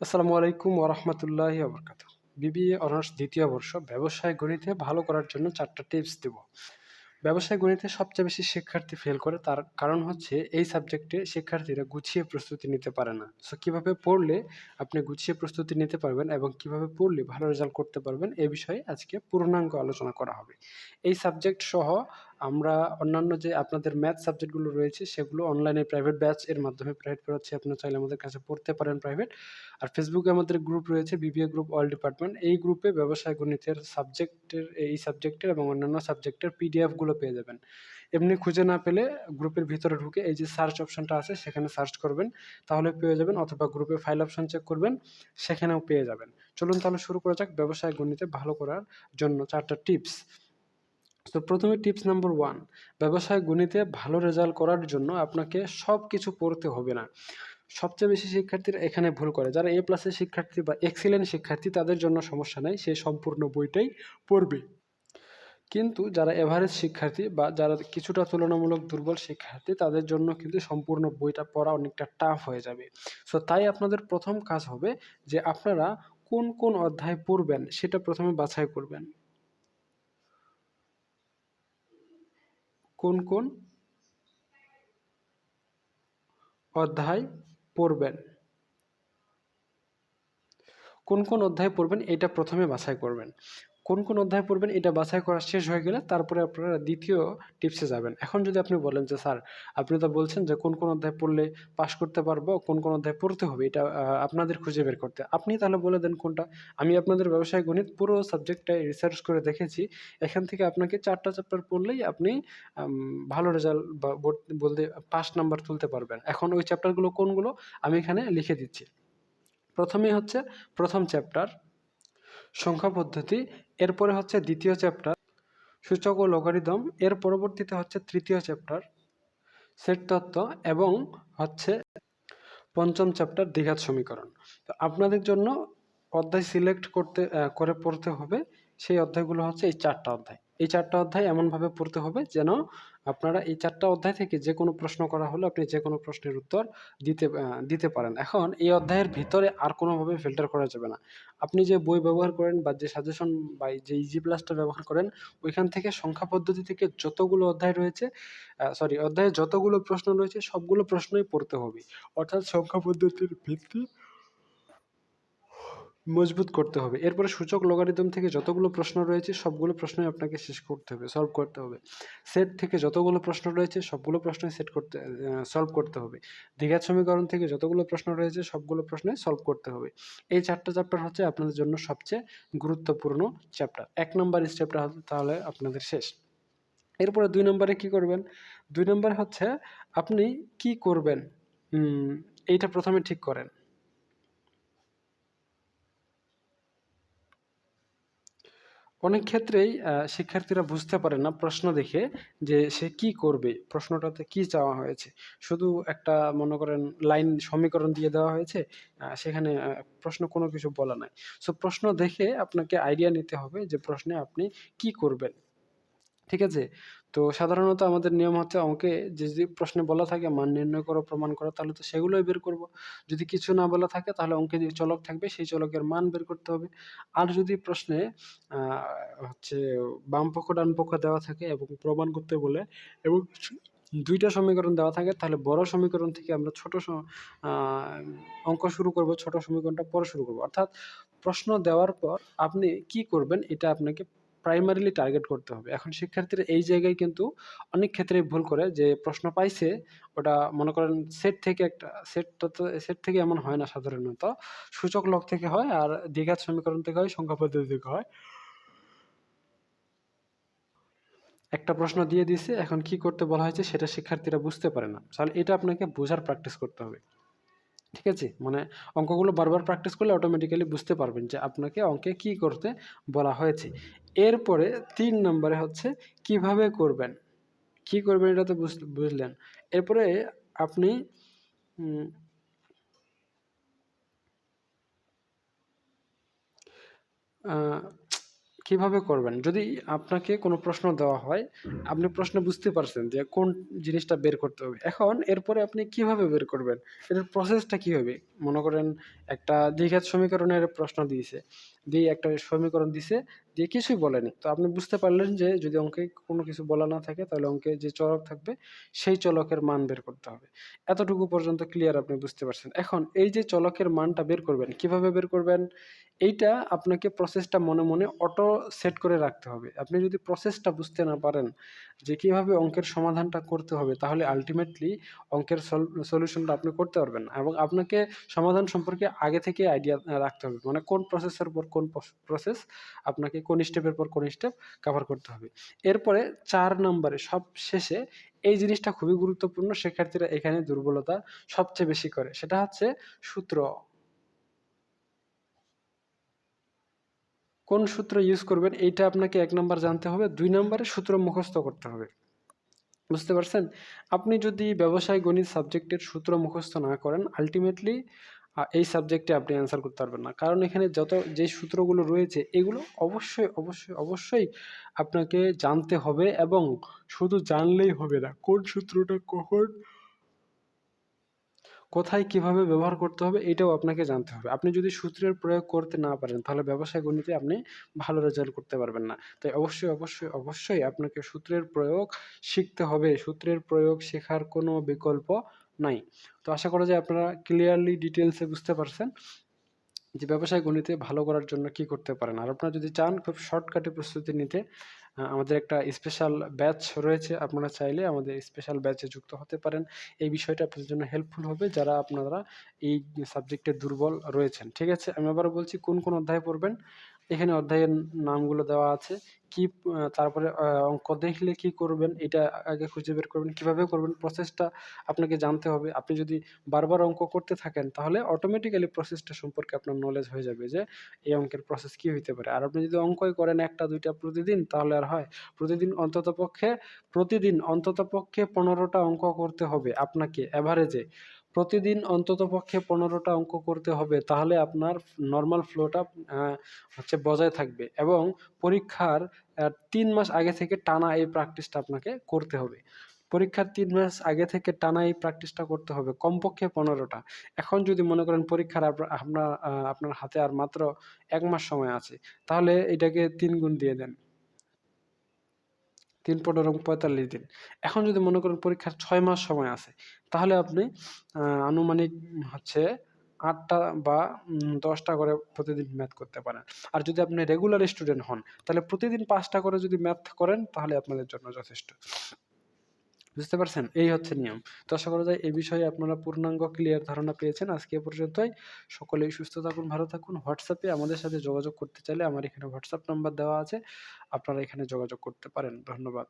আসসালামু আলাইকুম ওরহমতুল্লাহ বরকাত বিবিএ অনার্স দ্বিতীয় বর্ষ, ব্যবসায় গণিতে ভালো করার জন্য চারটা টিপস দেব। ব্যবসায় গণিতে সবচেয়ে বেশি শিক্ষার্থী ফেল করে, তার কারণ হচ্ছে এই সাবজেক্টে শিক্ষার্থীরা গুছিয়ে প্রস্তুতি নিতে পারে না। সো কীভাবে পড়লে আপনি গুছিয়ে প্রস্তুতি নিতে পারবেন এবং কীভাবে পড়লে ভালো রেজাল্ট করতে পারবেন, এ বিষয়ে আজকে পূর্ণাঙ্গ আলোচনা করা হবে। এই সাবজেক্ট সহ আমরা অন্যান্য যে আপনাদের ম্যাথ সাবজেক্টগুলো রয়েছে, সেগুলো অনলাইনে প্রাইভেট ব্যাচ এর মাধ্যমে প্রাইভেট পড়াচ্ছি আপনারা চাইলে আমাদের কাছে পড়তে পারেন প্রাইভেট আর ফেসবুকে আমাদের গ্রুপ রয়েছে বিবিএ গ্রুপ অল ডিপার্টমেন্ট এই গ্রুপে ব্যবসায় গণিতের সাবজেক্টের এই সাবজেক্টের এবং অন্যান্য সাবজেক্টের পিডিএফগুলো পেয়ে যাবেন। এমনি খুঁজে না পেলে গ্রুপের ভিতরে ঢুকে এই যে সার্চ অপশনটা আছে, সেখানে সার্চ করবেন। তাহলে পেয়ে যাবেন অথবা গ্রুপে ফাইল অপশন চেক করবেন, সেখানেও পেয়ে যাবেন। চলুন তাহলে শুরু করা যাক ব্যবসায় গণিতে ভালো করার জন্য চারটা টিপস তো প্রথমে টিপস নাম্বার ওয়ান, ব্যবসায় গণিতে ভালো রেজাল্ট করার জন্য আপনাকে সব কিছু পড়তে হবে না। সবচেয়ে বেশি শিক্ষার্থীরা এখানে ভুল করে। যারা এ প্লাসের শিক্ষার্থী বা এক্সিলেন্ট শিক্ষার্থী, তাদের জন্য সমস্যা নাই, সে সম্পূর্ণ বইটাই পড়বে। কিন্তু যারা এভারেজ শিক্ষার্থী বা যারা কিছুটা তুলনামূলক দুর্বল শিক্ষার্থী, তাদের জন্য কিন্তু সম্পূর্ণ বইটা পড়া অনেকটা টাফ হয়ে যাবে। সো তাই আপনাদের প্রথম কাজ হবে যে, আপনারা কোন কোন অধ্যায় পড়বেন, সেটা প্রথমে বাছাই করবেন। কোন কোন অধ্যায় পড়বেন? কোন কোন অধ্যায় পড়বেন? এটা প্রথমে বাছাই করবেন। কোন কোন অধ্যায় পড়বেন এটা বাছাই করা শেষ হয়ে গেলে তারপরে আপনারা দ্বিতীয় টিপসে যাবেন। এখন যদি আপনি বলেন যে, স্যার, আপনি তো বলছেন যে, কোন কোন অধ্যায় পড়লে পাশ করতে পারব, কোন কোন অধ্যায় পড়তে হবে, এটা আপনাদের খুঁজে বের করতে। আপনি তাহলে বলে দেন কোনটা। আমি আপনাদের ব্যবসায় গণিত পুরো সাবজেক্টটাই রিসার্চ করে দেখেছি। এখান থেকে আপনাকে চারটা চ্যাপ্টার পড়লেই আপনি ভালো রেজাল্ট বা বলতে পাস নাম্বার তুলতে পারবেন। এখন ওই চ্যাপ্টারগুলো কোনগুলো আমি এখানে লিখে দিচ্ছি। প্রথমেই হচ্ছে প্রথম চ্যাপ্টার সংখ্যা পদ্ধতি, এরপরে হচ্ছে দ্বিতীয় চ্যাপ্টার সূচক ও লগারিদম এর পরবর্তীতে হচ্ছে তৃতীয় চ্যাপ্টার সেট তত্ত্ব এবং হচ্ছে পঞ্চম চ্যাপ্টার দ্বিঘাত সমীকরণ। তো আপনাদের জন্য অধ্যায় সিলেক্ট করতে করে পড়তে হবে। সেই অধ্যায়গুলো হচ্ছে এই চারটা অধ্যায়। এই চারটা অধ্যায় এমনভাবে পড়তে হবে যেন আপনারা এই চারটা অধ্যায় থেকে যে কোনো প্রশ্ন করা হলে আপনি যে কোনো প্রশ্নের উত্তর দিতে দিতে পারেন। এখন এই অধ্যায়ের ভিতরে আর কোনোভাবে ফিল্টার করা যাবে না। আপনি যে বই ব্যবহার করেন বা যে সাজেশন বা যে ইজি প্লাসটা ব্যবহার করেন, ওইখান থেকে সংখ্যা পদ্ধতি থেকে যতগুলো অধ্যায় রয়েছে সরি অধ্যায়ে যতগুলো প্রশ্ন রয়েছে, সবগুলো প্রশ্নই পড়তে হবে। অর্থাৎ সংখ্যা পদ্ধতির ভিত্তি মজবুত করতে হবে। এরপরে সূচক লগারিদম থেকে যতগুলো প্রশ্ন রয়েছে, সবগুলো প্রশ্নই আপনাকে শেষ করতে হবে সলভ করতে হবে। সেট থেকে যতগুলো প্রশ্ন রয়েছে, সবগুলো প্রশ্নই সেট করতে সলভ করতে হবে। দ্বিঘাত সমীকরণ থেকে যতগুলো প্রশ্ন রয়েছে, সবগুলো প্রশ্নই সলভ করতে হবে। এই চারটা চ্যাপ্টার হচ্ছে আপনাদের জন্য সবচেয়ে গুরুত্বপূর্ণ চ্যাপ্টার এক নম্বর স্টেপটা তাহলে আপনাদের শেষ। এরপরে দুই নম্বরে কি করবেন? দুই নম্বরে হচ্ছে, আপনি কি করবেন? এইটা প্রথমে ঠিক করেন। অনেক ক্ষেত্রেই শিক্ষার্থীরা বুঝতে পারে না প্রশ্ন দেখে যে সে কি করবে, প্রশ্নটাতে কি চাওয়া হয়েছে। শুধু একটা মনে করেন লাইন সমীকরণ দিয়ে দেওয়া হয়েছে সেখানে প্রশ্ন কোনো কিছু বলা নাই। সো প্রশ্ন দেখে আপনাকে আইডিয়া নিতে হবে যে প্রশ্নে আপনি কি করবেন। ঠিক আছে? তো সাধারণত আমাদের নিয়ম হচ্ছে অঙ্কে যে যদি প্রশ্নে বলা থাকে, মান নির্ণয় করো, প্রমাণ করো, তাহলে তো সেগুলোই বের করব। যদি কিছু না বলা থাকে, তাহলে অঙ্কে যে চলক থাকবে, সেই চলকের মান বের করতে হবে। আর যদি প্রশ্নে হচ্ছে বাম পক্ষ, ডান পক্ষ দেওয়া থাকে এবং প্রমাণ করতে বলে এবং দুইটা সমীকরণ দেওয়া থাকে, তাহলে বড় সমীকরণ থেকে আমরা ছোট অঙ্ক শুরু করব, ছোট সমীকরণটা পরে শুরু করব। অর্থাৎ প্রশ্ন দেওয়ার পর আপনি কি করবেন, এটা আপনাকে প্রাইমারিলি টার্গেট করতে হবে। এখন শিক্ষার্থীরা এই জায়গায় কিন্তু অনেক ক্ষেত্রে ভুল করে যে প্রশ্ন পাইছে, ওটা মনে করেন সেট থেকে একটা সেট সেট থেকে এমন হয় না সাধারণত। সূচক লক থেকে হয় আর দ্বিঘাত সমীকরণ থেকে হয়, সংখ্যা পদ্ধতি থেকে হয়। একটা প্রশ্ন দিয়ে দিছে, এখন কি করতে বলা হয়েছে সেটা শিক্ষার্থীরা বুঝতে পারে না। তাহলে এটা আপনাকে বোঝার প্র্যাকটিস করতে হবে। ঠিক আছে? মানে অঙ্কগুলো বারবার প্র্যাকটিস করলে অটোমেটিক্যালি বুঝতে পারবেন যে আপনাকে অঙ্কে কি করতে বলা হয়েছে। এরপরে তিন নম্বরে হচ্ছে কীভাবে করবেন? কি করবেন এটা তো বুঝলেন। এরপরে আপনি কীভাবে করবেন? যদি আপনাকে কোনো প্রশ্ন দেওয়া হয়, আপনি প্রশ্ন বুঝতে পারছেন যে কোন জিনিসটা বের করতে হবে। এখন এরপরে আপনি কীভাবে বের করবেন? এটার প্রসেসটা কি হবে? মনে করেন একটা দ্বিঘাত সমীকরণের প্রশ্ন দিয়েছে। দিয়ে একটা সমীকরণ দিছে দিয়ে কিছুই বলেনি। তো আপনি বুঝতে পারলেন যে যদি অঙ্কে কোনো কিছু বলা না থাকে তাহলে অঙ্কে যে চলক থাকবে সেই চলকের মান বের করতে হবে। এতটুকু পর্যন্ত ক্লিয়ার আপনি বুঝতে পারছেন। এখন এই যে চলকের মানটা বের করবেন, কীভাবে বের করবেন? এইটা আপনাকে প্রসেসটা মনে মনে অটো সেট করে রাখতে হবে। আপনি যদি প্রসেসটা বুঝতে না পারেন যে কীভাবে অঙ্কের সমাধানটা করতে হবে, তাহলে আলটিমেটলি অঙ্কের সলিউশনটা আপনি করতে পারবেন এবং আপনাকে সমাধান সম্পর্কে আগে থেকে আইডিয়া রাখতে হবে। মানে কোন প্রসেসের পর কোন প্রসেস আপনাকে কোন স্টেপের পর কোন স্টেপ কভার করতে হবে। এরপরে চার নম্বরে সব শেষে এই জিনিসটা খুবই গুরুত্বপূর্ণ, শিক্ষার্থীরা এখানে দুর্বলতা সবচেয়ে বেশি করে। সেটা হচ্ছে সূত্র। কোন সূত্র ইউজ করবেন, এইটা আপনাকে এক নাম্বার জানতে হবে। দুই নম্বরে সূত্র মুখস্থ করতে হবে। বুঝতে পারছেন? আপনি যদি ব্যবসায় গণিত সাবজেক্টের সূত্র মুখস্থ না করেন আলটিমেটলি এই সাবজেক্টে আপনি অ্যান্সার করতে পারবেন না। কারণ এখানে যত, যে সূত্রগুলো রয়েছে, এগুলো অবশ্যই অবশ্যই অবশ্যই আপনাকে জানতে হবে এবং শুধু জানলেই হবে না, কোন সূত্রটা কখন কোথায় কীভাবে ব্যবহার করতে হবে এটাও আপনাকে জানতে হবে। আপনি যদি সূত্রের প্রয়োগ করতে না পারেন, তাহলে ব্যবসায় গণিতে আপনি ভালো রেজাল্ট করতে পারবেন না। তাই অবশ্যই অবশ্যই অবশ্যই আপনাকে সূত্রের প্রয়োগ শিখতে হবে। সূত্রের প্রয়োগ শেখার কোনো বিকল্প নাই। তো আশা করা যায় আপনারা ক্লিয়ারলি ডিটেলসে বুঝতে পারছেন যে ব্যবসায় গণিতে ভালো করার জন্য কি করতে পারেন। আর আপনারা যদি চান খুব শর্টকাটে প্রস্তুতি নিতে আমাদের একটা স্পেশাল ব্যাচ রয়েছে, আপনারা চাইলে আমাদের স্পেশাল ব্যাচে যুক্ত হতে পারেন। এই বিষয়টা আপনাদের জন্য হেল্পফুল হবে যারা আপনারা এই সাবজেক্টে দুর্বল রয়েছেন। ঠিক আছে? আমি আবার বলছি, কোন কোন অধ্যায় পড়বেন? এখানে অধ্যায়ের নামগুলো দেওয়া আছে। কি তারপরে অঙ্ক দেখলে কি করবেন, এটা আগে খুঁজে বের করবেন, কীভাবে করবেন প্রসেসটা আপনাকে জানতে হবে। আপনি যদি বারবার অঙ্ক করতে থাকেন, তাহলে অটোমেটিক্যালি প্রসেসটা সম্পর্কে আপনার নলেজ হয়ে যাবে যে, এই অঙ্কের প্রসেস কি হইতে পারে। আর আপনি যদি অঙ্কই করেন একটা, দুইটা প্রতিদিন, তাহলে আর হয়। প্রতিদিন অন্তত পক্ষে প্রতিদিন অন্তত পক্ষে পনেরোটা অঙ্ক করতে হবে আপনাকে অ্যাভারেজে প্রতিদিন অন্তত পক্ষে পনেরোটা অঙ্ক করতে হবে, তাহলে আপনার নর্মাল ফ্লোটা হচ্ছে বজায় থাকবে এবং পরীক্ষার তিন মাস আগে থেকে টানা এই প্র্যাকটিসটা আপনাকে করতে হবে। পরীক্ষার তিন মাস আগে থেকে টানা এই প্র্যাকটিসটা করতে হবে, কমপক্ষে পনেরোটা। এখন যদি মনে করেন পরীক্ষার আপনার আপনার হাতে আর মাত্র এক মাস সময় আছে, তাহলে এটাকে তিন গুণ দিয়ে দেন। তিন পনেরো পঁয়তাল্লিশ দিন। এখন যদি মনে করেন পরীক্ষার ছয় মাস সময় আছে, তাহলে আপনি আনুমানিক হচ্ছে আটটা বা দশটা করে প্রতিদিন ম্যাথ করতে পারেন। আর যদি আপনি রেগুলার স্টুডেন্ট হন, তাহলে প্রতিদিন পাঁচটা করে যদি ম্যাথ করেন, তাহলে আপনাদের জন্য যথেষ্ট। বুঝতে পারছেন? এই হচ্ছে নিয়ম। তো আশা করা যায় এই বিষয়ে আপনারা পূর্ণাঙ্গ ক্লিয়ার ধারণা পেয়েছেন। আজকে পর্যন্তই। সকলেই সুস্থ থাকুন, ভালো থাকুন। হোয়াটসঅ্যাপে আমাদের সাথে যোগাযোগ করতে চাইলে আমার এখানে হোয়াটসঅ্যাপ নাম্বার দেওয়া আছে। আপনারা এখানে যোগাযোগ করতে পারেন। ধন্যবাদ।